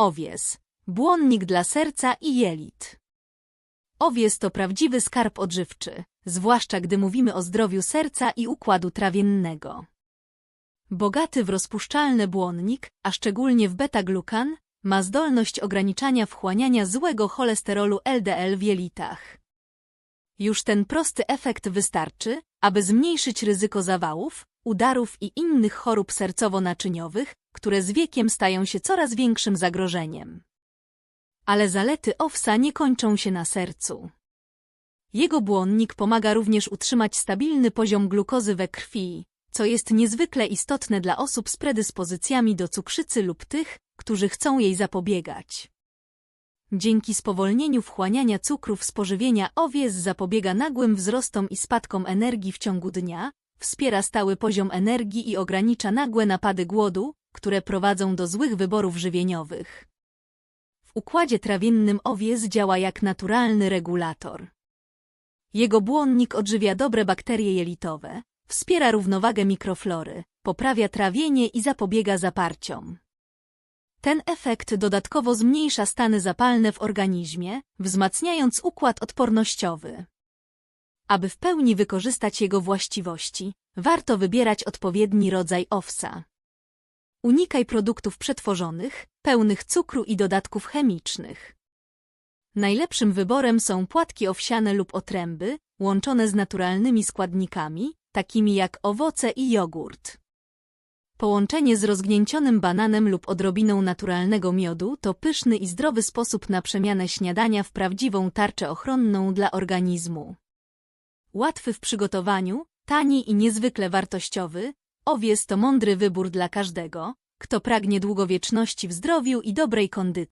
Owies. Błonnik dla serca i jelit. Owies to prawdziwy skarb odżywczy, zwłaszcza gdy mówimy o zdrowiu serca i układu trawiennego. Bogaty w rozpuszczalny błonnik, a szczególnie w beta-glukan, ma zdolność ograniczania wchłaniania złego cholesterolu LDL w jelitach. Już ten prosty efekt wystarczy, aby zmniejszyć ryzyko zawałów, udarów i innych chorób sercowo-naczyniowych, które z wiekiem stają się coraz większym zagrożeniem. Ale zalety owsa nie kończą się na sercu. Jego błonnik pomaga również utrzymać stabilny poziom glukozy we krwi, co jest niezwykle istotne dla osób z predyspozycjami do cukrzycy lub tych, którzy chcą jej zapobiegać. Dzięki spowolnieniu wchłaniania cukrów z pożywienia owiec zapobiega nagłym wzrostom i spadkom energii w ciągu dnia, wspiera stały poziom energii i ogranicza nagłe napady głodu, które prowadzą do złych wyborów żywieniowych. W układzie trawiennym owiec działa jak naturalny regulator. Jego błonnik odżywia dobre bakterie jelitowe, wspiera równowagę mikroflory, poprawia trawienie i zapobiega zaparciom. Ten efekt dodatkowo zmniejsza stany zapalne w organizmie, wzmacniając układ odpornościowy. Aby w pełni wykorzystać jego właściwości, warto wybierać odpowiedni rodzaj owsa. Unikaj produktów przetworzonych, pełnych cukru i dodatków chemicznych. Najlepszym wyborem są płatki owsiane lub otręby, łączone z naturalnymi składnikami, takimi jak owoce i jogurt. Połączenie z rozgnięcionym bananem lub odrobiną naturalnego miodu to pyszny i zdrowy sposób na przemianę śniadania w prawdziwą tarczę ochronną dla organizmu. Łatwy w przygotowaniu, tani i niezwykle wartościowy, owies to mądry wybór dla każdego, kto pragnie długowieczności w zdrowiu i dobrej kondycji.